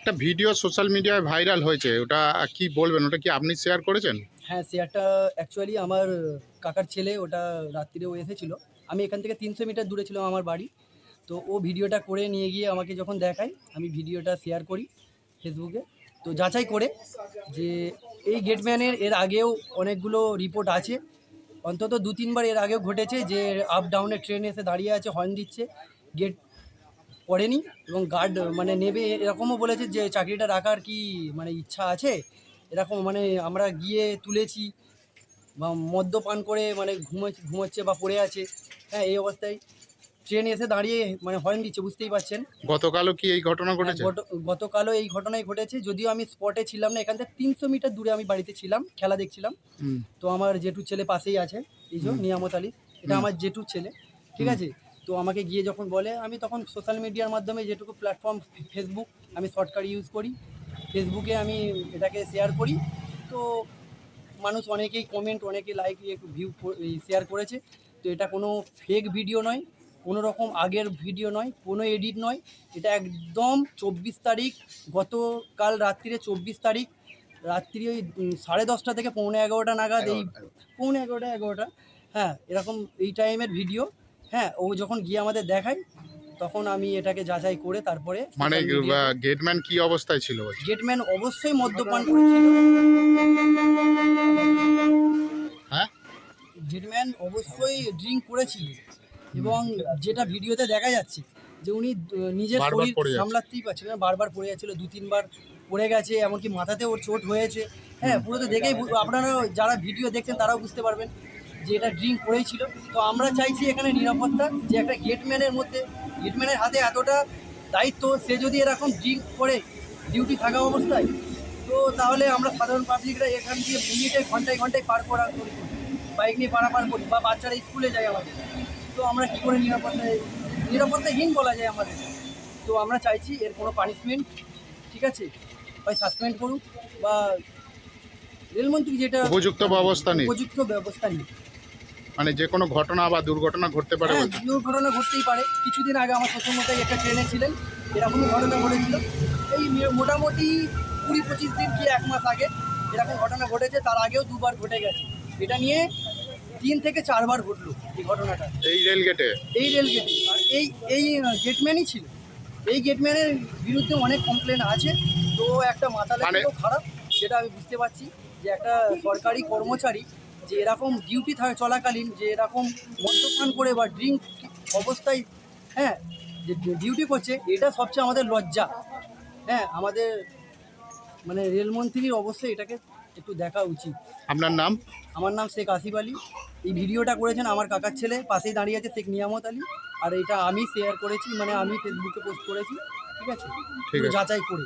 একটা video social মিডিয়ায় viral হয়েছে, ওটা কি বলবেন? ওটা কি আপনি শেয়ার করেছেন? হ্যাঁ শেয়ারটা অ্যাকচুয়ালি আমার কাকার ছেলে, ওটা রাত্রিরে ও এসেছিল। আমি এখান থেকে তিনশো মিটার দূরে ছিল আমার বাড়ি। তো ও ভিডিওটা করে নিয়ে গিয়ে আমাকে যখন দেখায়, আমি ভিডিওটা শেয়ার করি ফেসবুকে তো যাচাই করে যে এই গেটম্যানের এর আগেও অনেকগুলো রিপোর্ট আছে। অন্তত দু তিনবার এর আগেও ঘটেছে যে আপ ডাউনে ট্রেন এসে দাঁড়িয়ে আছে হর্ন দিচ্ছে। গেট পড়েনি এবং গার্ড মানে নেবে এরকমও বলেছে যে চাকরিটা রাখার কি মানে ইচ্ছা আছে? এরকম মানে আমরা গিয়ে তুলেছি বা মদ্যপান করে মানে ঘুমোচ্ছে ঘুমোচ্ছে বা পড়ে আছে। হ্যাঁ এই অবস্থায় ট্রেন এসে দাঁড়িয়ে মানে হর্ন দিচ্ছে বুঝতেই পারছেন। গতকালও কি এই ঘটনা ঘটেছে? হ্যাঁ, গতকালও এই ঘটনাই ঘটেছে। যদিও আমি স্পটে ছিলাম না এখান থেকে তিনশো মিটার দূরে আমি বাড়িতে ছিলাম খেলা দেখছিলাম। তো আমার জেঠুর ছেলে পাশেই আছে এই যে নিয়ামত আলী। এটা আমার জেঠুর ছেলে ঠিক আছে? তো আমাকে গিয়ে যখন বলে আমি তখন সোশ্যাল মিডিয়ার মাধ্যমে যেটুকু প্ল্যাটফর্ম ফেসবুক আমি শর্টকাট ইউজ করি। ফেসবুকে আমি এটাকে শেয়ার করি। তো মানুষ অনেকেই কমেন্ট অনেকে লাইক ভিউ শেয়ার করেছে। তো এটা কোনো ফেক ভিডিও নয় কোনো রকম আগের ভিডিও নয় কোনো এডিট নয়। এটা একদম চব্বিশ তারিখ গতকাল রাত্রিরে চব্বিশ তারিখ রাত্রি ওই সাড়ে দশটা থেকে পৌনে এগারোটা নাগাদ এই পৌনে এগারোটা এগারোটা। হ্যাঁ এরকম এই টাইমের ভিডিও হ্যাঁ ও যখন গিয়ে আমাদের দেখায় তখন আমি এটাকে যাচাই করে তারপরে মানে গেটম্যান কি অবস্থায় ছিল? গেটম্যান অবশ্যই মদ্যপান করেছিল। হ্যাঁ? গেটম্যান অবশ্যই ড্রিঙ্ক করেছিল। এবং যেটা ভিডিওতে দেখা যাচ্ছে যে উনি নিজের শরীর সামলাতেই পারছিল বারবার পড়ে যাচ্ছিল দু তিনবার পড়ে গেছে এমনকি মাথাতে ওর চোট হয়েছে। হ্যাঁ পুরো তো দেখেই আপনারা যারা ভিডিও দেখছেন তারাও বুঝতে পারবেন। যে এটা ড্রিঙ্ক করেছিল। তো আমরা চাইছি এখানে নিরাপত্তা, যে একটা গেটম্যানের মধ্যে, গেটম্যানের হাতে এতটা দায়িত্ব, সে যদি এরকম ড্রিঙ্ক করে ডিউটি থাকা অবস্থায়, তো তাহলে আমরা সাধারণ পাবলিকরা এখান দিয়ে মিনিটে ঘন্টায় ঘন্টায় পার করা করি। বাইক নিয়ে পারাপার করি বা বাচ্চারা স্কুলে যায় আমাদের। তো আমরা কী করে নিরাপত্তায় নিরাপত্তাহীন বলা যায় আমাদের। তো আমরা চাইছি এর কোনো পানিশমেন্ট ঠিক আছে? হয় সাসপেন্ড করুক বা রেলমন্ত্রী যেটা উপযুক্ত ব্যবস্থা নেই উপযুক্ত ব্যবস্থা নিক মানে যে কোনো ঘটনা বা দুর্ঘটনা ঘটতে পারে হ্যাঁ দুর্ঘটনা ঘটতেই পারে। কিছুদিন আগে আমার শ্বশুরমশাই একটা ট্রেনে ছিলেন এরকমই ঘটনা ঘটেছিল। এই মোটামুটি কুড়ি পঁচিশ দিন কি এক মাস আগে এরকম ঘটনা ঘটেছে তার আগেও দুবার ঘটে গেছে। এটা নিয়ে তিন থেকে চারবার ঘটলো এই ঘটনাটা। এই রেল গেটে এই রেল গেটে আর এই এই গেটম্যানই ছিল। এই গেটম্যানের বিরুদ্ধে অনেক কমপ্লেন আছে। তো একটা মাথা মানে- খারাপ যেটা আমি বুঝতে পারছি। যে একটা সরকারি কর্মচারী যে এরকম ডিউটি থাকে চলাকালীন যে এরকম মদ্যপান করে বা ড্রিঙ্ক অবস্থায় হ্যাঁ যে ডিউটি করছে এটা সবচেয়ে আমাদের লজ্জা। হ্যাঁ আমাদের মানে রেলমন্ত্রীর অবশ্যই এটাকে একটু দেখা উচিত। আপনার নাম? আমার নাম শেখ আসিফ আলী। এই ভিডিওটা করেছেন আমার কাকার ছেলে পাশেই দাঁড়িয়ে আছে শেখ নিয়ামত আলী। আর এটা আমি শেয়ার করেছি মানে আমি ফেসবুকে পোস্ট করেছি ঠিক আছে। যাচাই করে।